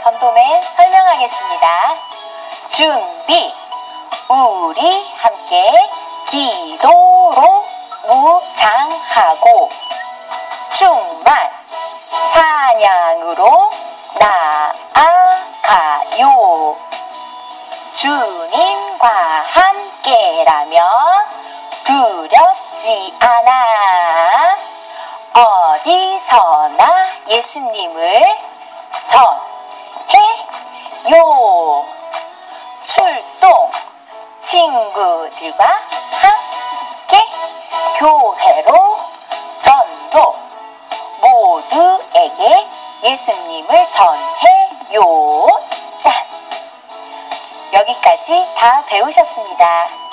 전도맨 설명하겠습니다. 준비. 우리 함께 기도로 무장하고 충만 찬양으로 나아가요. 주님과 함께라면 두렵지 않아. 어디서나 예수님을 친구들과 함께 교회로 전도 모두에게 예수님을 전해요. 짠! 여기까지 다 배우셨습니다.